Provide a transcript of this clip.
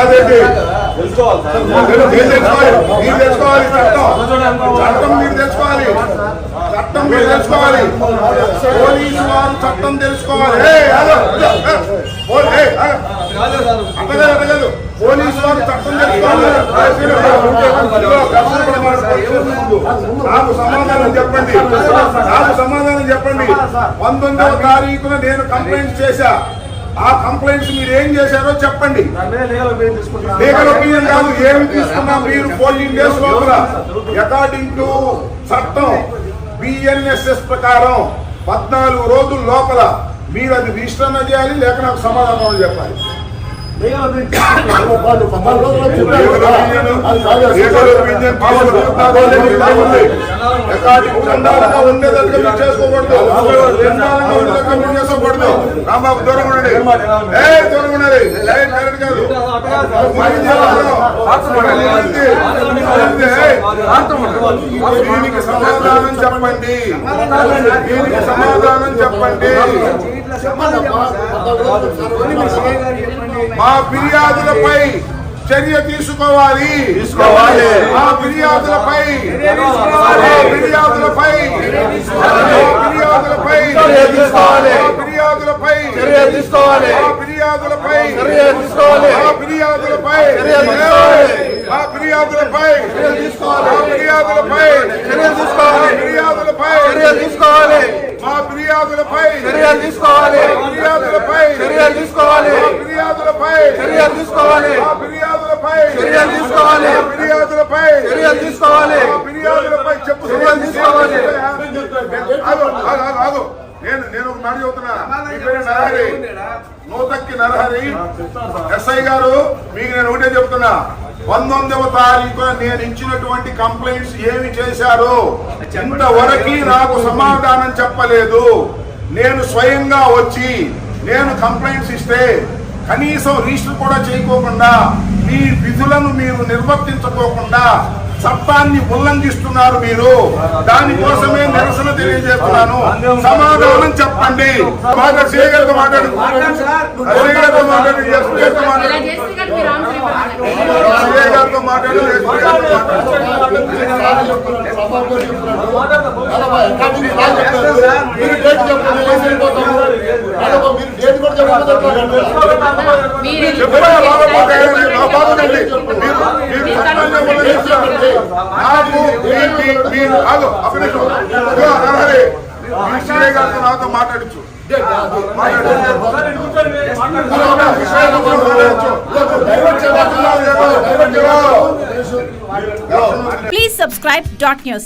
కాదండి. మీరు మీరు తెలుసుకోవాలి చట్టం. చట్టం మీరు తెలుసుకోవాలి. చట్టం మీరు తెలుసుకోవాలి. పోలీసు వారు చట్టం తెలుసుకోవాలి. అట్టలేదు పోలీసు వారు చట్టం తెలుసుకోవాలి. నాకు సమాధానం చెప్పండి. నాకు సమాధానం చెప్పండి. పంతొమ్మిదవ తారీఖున నేను కంప్లైంట్ చేశా. ఆ కంప్లైంట్స్ మీరు ఏం చేశారో చెప్పండి. లీగల్ ఒపీనియన్ కాదు ఏమి తీసుకున్నా మీరు ఫోర్టీన్ డేస్ లోపల. అకార్డింగ్ టు చట్టం బిఎన్ఎస్ఎస్ ప్రకారం పద్నాలుగు రోజుల లోపల మీరు అది రిజిస్టర్ చేయాలి లేక నాకు సమాధానం చెప్పాలి. ఉండేటట్టుగా మీరు చేసుకోకూడదు చందాలుగా ఉండేటట్టుగా మీరు చేసుకోకూడదు రాంబాబు దూరం ఉండండి ఏ దూరం ఉండండి ఏ కరెక్ట్ కాదు మరి చేయాలి. దీనికి సమాధానం చెప్పండి దీనికి సమాధానం చెప్పండి మా ఫిర్యాదులపై చర్య తీసుకోవాలి తీసుకోవాలి. మా ఫిర్యాదులపై ఫిర్యాదులపై ఫిర్యాదులపై తీసుకోవాలి. ఫిర్యాదులపై చర్య తీసుకోవాలి. ఫిర్యాదులపై చర్య తీసుకోవాలి. ఫిర్యాదులపై చర్య తీసుకోవాలి. ఫిర్యాదులపై చర్య తీసుకోవాలి. ఫిర్యాదులపై చర్య తీసుకోవాలి. ఫిర్యాదులపై చర్య తీసుకోవాలి మా ఫిర్యాదులపై చర్య తీసుకోవాలి ఫిర్యాదులపై చర్య తీసుకోవాలి మా ఫిర్యాదులపై చర్య తీసుకోవాలి మా ఫిర్యాదులపై చర్య తీసుకోవాలి. ఫిర్యాదులపై చర్య తీసుకోవాలి మా ఫిర్యాదులపై చెప్పు చర్య తీసుకోవాలి. ఆగు, ఆగు, ఆగు. నేను నేను ఒక మాట చెబుతున్నా. నరహరి. నూతక్కి నరహరి. ఎస్ఐ గారు మీకు నేను ఒకటే చెప్తున్నా పంతొమ్మిదవ తారీఖున నేను ఇచ్చినటువంటి కంప్లైంట్స్ ఏమి చేశారు? ఇంతవరకు నాకు సమాధానం చెప్పలేదు. నేను స్వయంగా వచ్చి నేను కంప్లైంట్స్ ఇస్తే కనీసం రిజిస్టర్ కూడా చేయకోకుండా మీ విధులను మీరు నిర్వర్తించుకోకుండా చట్టాన్ని ఉల్లంఘిస్తున్నారు మీరు. దానికోసమే నిరసన తెలియజేస్తున్నాను. సమాధానం చెప్పండి. మాట్లాడు మాట్లాడు. మాట్లాడు మీరు మాట్లాడు డేట్ చెప్పండి, కూడా బాగుందండి మీరు మీరు నాకు మీరు నరహరి గారితో నాతో మాట్లాడచ్చు. డైవర్ట్ చేయాలి. డైవర్ట్ చేయాలి. మాట్లాడచ్చు Please subscribe dot news.